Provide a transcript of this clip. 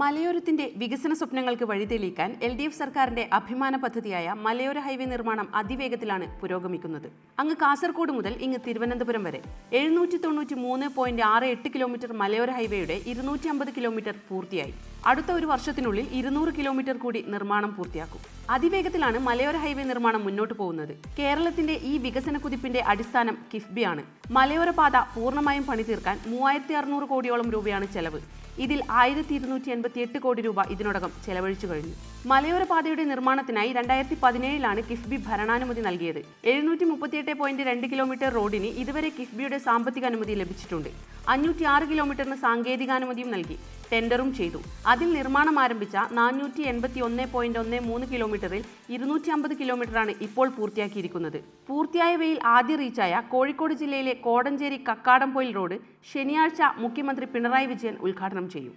മലയോരത്തിന്റെ വികസന സ്വപ്നങ്ങൾക്ക് വഴിതെളിയിക്കാൻ എൽ ഡി എഫ് സർക്കാരിന്റെ അഭിമാന പദ്ധതിയായ മലയോര ഹൈവേ നിർമ്മാണം അതിവേഗത്തിലാണ് പുരോഗമിക്കുന്നത്. അങ്ങ് കാസർഗോഡ് മുതൽ ഇങ്ങ് തിരുവനന്തപുരം വരെ. എഴുന്നൂറ്റി തൊണ്ണൂറ്റി മൂന്ന് പോയിന്റ് ആറ് എട്ട് കിലോമീറ്റർ മലയോര ഹൈവേയുടെ ഇരുന്നൂറ്റി അമ്പത് കിലോമീറ്റർ പൂർത്തിയായി. അടുത്ത ഒരു വർഷത്തിനുള്ളിൽ ഇരുന്നൂറ് കിലോമീറ്റർ കൂടി നിർമ്മാണം പൂർത്തിയാക്കും. അതിവേഗത്തിലാണ് മലയോര ഹൈവേ നിർമ്മാണം മുന്നോട്ട് പോകുന്നത്. കേരളത്തിന്റെ ഈ വികസന കുതിപ്പിന്റെ അടിസ്ഥാനം കിഫ്ബിയാണ്. മലയോര പാത പൂർണമായും പണി തീർക്കാൻ മൂവായിരത്തി അറുന്നൂറ് കോടിയോളം രൂപയാണ് ചെലവ്. ഇതിൽ ആയിരത്തി ഇരുന്നൂറ്റി എൺപത്തി എട്ട് കോടി രൂപ ഇതിനോടകം ചെലവഴിച്ചു കഴിഞ്ഞു. മലയോരപാതയുടെ നിർമ്മാണത്തിനായി രണ്ടായിരത്തി പതിനേഴിലാണ് കിഫ്ബി ഭരണാനുമതി നൽകിയത്. എഴുന്നൂറ്റി മുപ്പത്തിയെട്ട് പോയിന്റ് രണ്ട് കിലോമീറ്റർ റോഡിന് ഇതുവരെ കിഫ്ബിയുടെ സാമ്പത്തിക അനുമതി ലഭിച്ചിട്ടുണ്ട്. അഞ്ഞൂറ്റി ആറ് കിലോമീറ്ററിന് സാങ്കേതികാനുമതിയും നൽകി. ടെൻഡറും ചെയ്തു. അതിൽ നിർമ്മാണം ആരംഭിച്ച നാനൂറ്റി എൺപത്തി ഒന്ന് പോയിന്റ് ഒന്ന് മൂന്ന് കിലോമീറ്ററിൽ ഇരുന്നൂറ്റി അമ്പത് കിലോമീറ്ററാണ് ഇപ്പോൾ പൂർത്തിയാക്കിയിരിക്കുന്നത്. പൂർത്തിയായവയിൽ ആദ്യ റീച്ചായ കോഴിക്കോട് ജില്ലയിലെ കോടഞ്ചേരി കക്കാടംപൊയിൽ റോഡ് ശനിയാഴ്ച മുഖ്യമന്ത്രി പിണറായി വിജയൻ ഉദ്ഘാടനം ചെയ്യും.